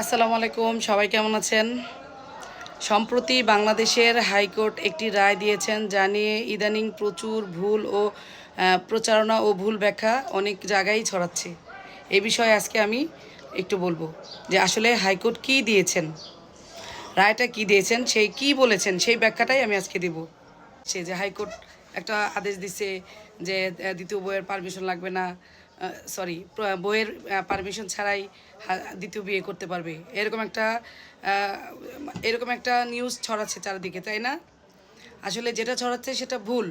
আসসালামু আলাইকুম, সবাই কেমন আছেন? সম্প্রতি বাংলাদেশের হাইকোর্ট একটি রায় দিয়েছেন যা নিয়ে ইদানিং প্রচুর ভুল ও প্রচারণা ও ভুল ব্যাখ্যা অনেক জায়গায় ছড়াচ্ছে। এ বিষয়ে আজকে আমি একটু বলব যে আসলে হাইকোর্ট কি দিয়েছেন? রায়টা কি দিয়েছেন? সেই কি বলেছেন? সেই ব্যাখ্যাটাই আমি আজকে দেব। সে যে হাইকোর্ট একটা আদেশ দিছে যে দ্বিতীয় বইয়ের পারমিশন লাগবে না সরি বইয়ের পারমিশন ছাড়াই দ্বিতীয় বিয়ে করতে পারবে। এরকম একটা এরকম একটা নিউজ ছড়াচ্ছে চারিদিকে, তাই না? আসলে যেটা ছড়াচ্ছে সেটা ভুল।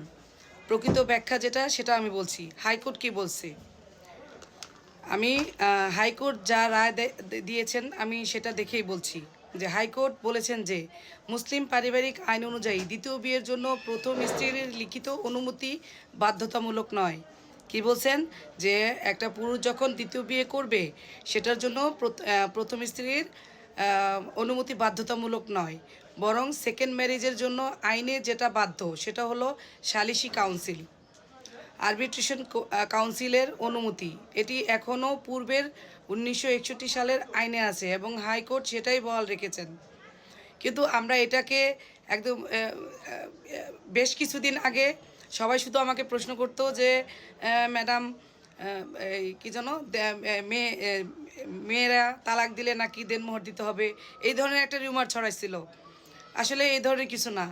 প্রকৃত ব্যাখ্যা যেটা, সেটা আমি বলছি। হাইকোর্ট কি বলছে? আমি হাইকোর্ট যা রায় দিয়েছেন, আমি সেটা দেখেই বলছি যে হাইকোর্ট বলেছেন যে মুসলিম পারিবারিক আইন অনুযায়ী দ্বিতীয় বিয়ের জন্য প্রথম স্ত্রীর লিখিত অনুমতি বাধ্যতামূলক নয়। কি বলছেন? যে একটা পুরুষ যখন দ্বিতীয় বিয়ে করবে, সেটার জন্য প্রথ- প্রথম স্ত্রীর অনুমতি বাধ্যতামূলক নয়। বরং সেকেন্ড ম্যারেজের জন্য আইনে যেটা বাধ্য, সেটা হলো সালিসি কাউন্সিল আরবিট্রেশন কাউন্সিলের অনুমতি। এটি এখনও পূর্বের উনিশশো একষট্টি সালের আইনে আছে এবং হাইকোর্ট সেটাই বহাল রেখেছেন। কিন্তু আমরা এটাকে একদম বেশ কিছুদিন আগে সবাই শুধু আমাকে প্রশ্ন করতো যে ম্যাডাম এই কি যেন মেয়ে মেয়েরা তালাক দিলে নাকি দেনমোহর দিতে হবে? এই ধরনের একটা রিউমার ছড়াইছিল। আসলে এই ধরনের কিছু না।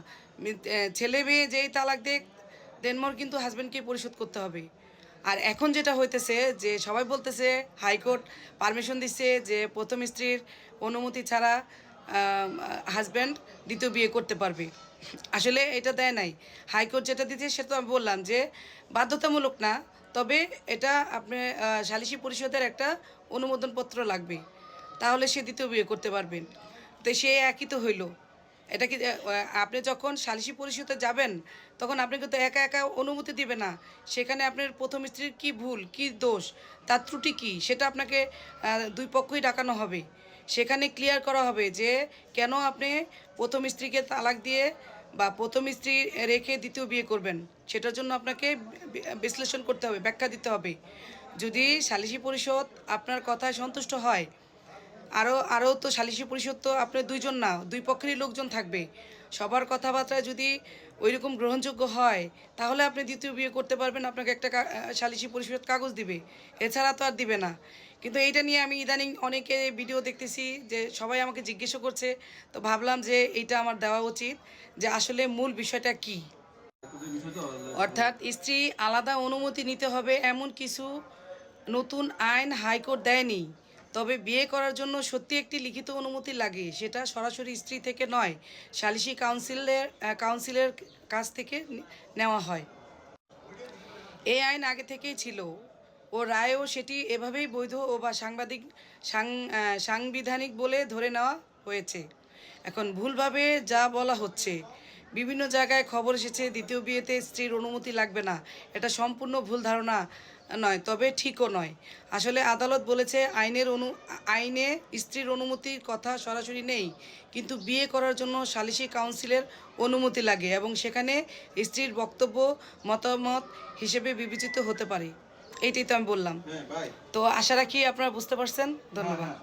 ছেলে মেয়ে যেই তালাক দেখ দেনমোহর কিন্তু হাজব্যান্ডকে পরিশোধ করতে হবে। আর এখন যেটা হইতেছে যে, সবাই বলতেছে হাইকোর্ট পারমিশন দিচ্ছে যে, প্রথম স্ত্রীর অনুমতি ছাড়া হাজব্যান্ড দ্বিতীয় বিয়ে করতে পারবে। আসলে এটা দেয় নাই। হাইকোর্ট যেটা দিচ্ছে সে তো আমি বললাম যে, বাধ্যতামূলক না, তবে এটা আপনি সালিসি পরিষদের একটা অনুমোদনপত্র লাগবে। তাহলে সে দ্বিতীয় বিয়ে করতে পারবেন তো সে একই তো হইল। এটা কি আপনি যখন সালিসি পরিষদে যাবেন, তখন আপনি কিন্তু একা একা অনুমতি দিবে না। সেখানে আপনার প্রথম স্ত্রীর কি ভুল, কি দোষ, তার ত্রুটি কি, সেটা আপনাকে দুই পক্ষই ডাকানো হবে। সেখানে ক্লিয়ার করা হবে যে, কেন আপনি প্রথম স্ত্রীকে তালাক দিয়ে বা প্রথম স্ত্রী রেখে দ্বিতীয় বিয়ে করবেন। সেটার জন্য আপনাকে বিশ্লেষণ করতে হবে, ব্যাখ্যা দিতে হবে। যদি সালিসি পরিষদ আপনার কথায় সন্তুষ্ট হয় আরও আরও তো সালিসি পরিষদ তো আপনার দুইজন না, দুই পক্ষেরই লোকজন থাকবে। সবার কথাবার্তা যদি ওই রকম গ্রহণযোগ্য হয়, তাহলে আপনি দ্বিতীয় বিয়ে করতে পারবেন, আপনাকে একটা সালিসি পরিষদ কাগজ দিবে। এছাড়া তো আর দিবে না। কিন্তু এইটা নিয়ে আমি ইদানিং অনেকে ভিডিও দেখতেছি যে সবাই আমাকে জিজ্ঞেসও করছে। তো ভাবলাম যে এইটা আমার দেওয়া উচিত যে আসলে মূল বিষয়টা কী। অর্থাৎ স্ত্রী আলাদা অনুমতি নিতে হবে, এমন কিছু নতুন আইন হাইকোর্ট দেয়নি। তবে বিয়ে করার জন্য সত্যি একটি লিখিত অনুমতি লাগে, সেটা সরাসরি স্ত্রী থেকে নয়, সালিসি কাউন্সিলের কাউন্সিলের কাছ থেকে নেওয়া হয়। এই আইন আগে থেকেই ছিল। ও রায়েও সেটি এভাবেই বৈধ ও বা সাংবাদিক, সাং- সাংবিধানিক বলে ধরে নেওয়া হয়েছে। এখন ভুলভাবে যা বলা হচ্ছে বিভিন্ন জায়গায় খবর এসেছে দ্বিতীয় বিয়েতে স্ত্রীর অনুমতি লাগবে না। এটা সম্পূর্ণ ভুল ধারণা নয় তবে ঠিকও নয়। আসলে আদালত বলেছে আইনের অনু আইনে স্ত্রীর অনুমতির কথা সরাসরি নেই কিন্তু বিয়ে করার জন্য সালিসি কাউন্সিলের অনুমতি লাগে এবং সেখানে স্ত্রীর বক্তব্য মতামত হিসেবে বিবেচিত হতে পারে। এইটাই তো আমি বললাম। হ্যাঁ তো আশা রাখি আপনারা বুঝতে পারছেন। ধন্যবাদ।